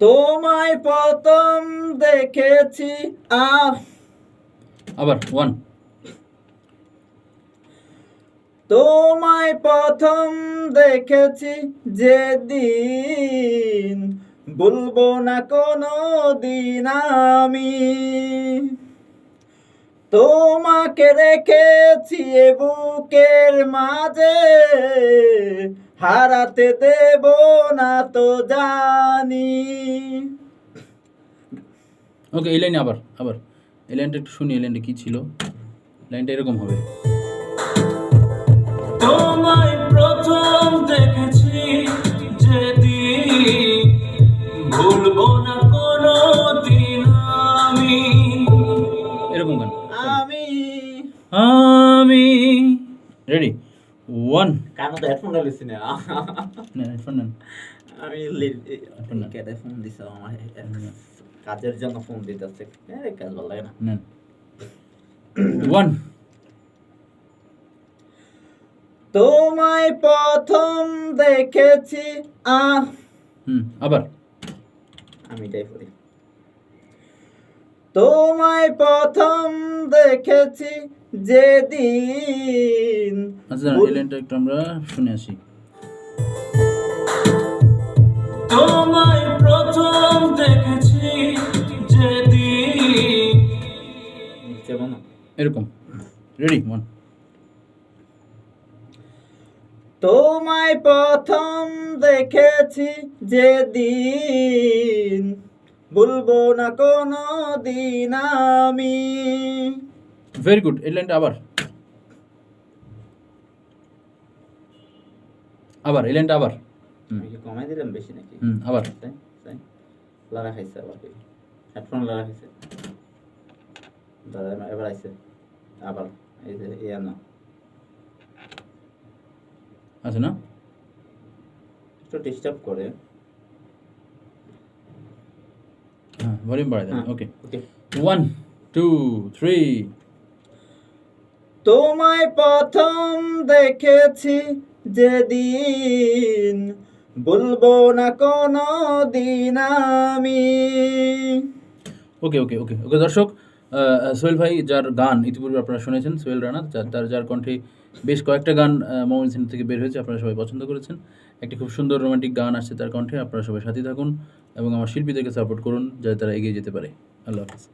তোমায় প্রথম দেখেছি। আহ। আবার ওয়ান তোমায় প্রথম দেখেছি যেদিন। বলব না কোনো দিন আমি। তোমাকে রেখেছি বুকের মাঝে। হারাতে দেব না তো জানি। ওকে এই লাইনে আবার আবার। এই লাইনটা একটু শুনি এই লাইনটা কী ছিল? লাইনটা এরকম হবে। তোমায় প্রথম দেখেছি যেদিন। ভুলবো না কোনো দিন আমি। এরকম গান। আমি। আমি। রেডি ওয়ান কারণ তো হেডফোন না হেডফোন নেন আমি এখন না। কেটে ফোন দিছ আমার কাজের জন্য ফোন দিতেছে কাজ ভালো লাগে না নেন ওয়ান তোমায় প্রথম দেখেছি আহ। হুম আবার। আমি এটাই পড়ি তোমায় প্রথম দেখেছি যেদিন আচ্ছা এই লাইনটা একটু আমরা শুনে আসি। তোমায় প্রথম দেখেছি যেদিন। এরকম। রেডি ওয়ান তোমায় প্রথম দেখেছি যেদিন। ভুলবো না কোনো দিন আমি। ভেরি গুড এই লাইনটা আবার আবার এই লাইনটা আবার কমাই দিলাম বেশি নাকি হুম আবার লারা খাইছে আবার হেডফোন লারা খাইছে দাদা এবার- আইছে আবার এই যে ইয়া না আছে না একটু ডিস্টার্ব করে। হ্যাঁ ভলিউম বাড়াই দেন। Okay okay one two three তোমায় প্রথম দেখেছি যেদিন। বলব না কোনো দিন আমি। ওকে ওকে ওকে ওকে, দর্শক সোহেল ভাই যার গান ইতিপূর্বে আপনারা শুনেছেন, সোহেল রানা যার তার যার কণ্ঠে বেশ কয়েকটা গান মোবাইল সিনেমা থেকে বের হয়েছে, আপনারা সবাই পছন্দ করেছেন। একটি খুব সুন্দর রোমান্টিক গান আসছে তার কণ্ঠে, আপনারা সবাই সাথে থাকুন এবং আমার শিল্পীদেরকে সাপোর্ট করুন যাতে তারা এগিয়ে যেতে পারে। আল্লাহ হাফিজ।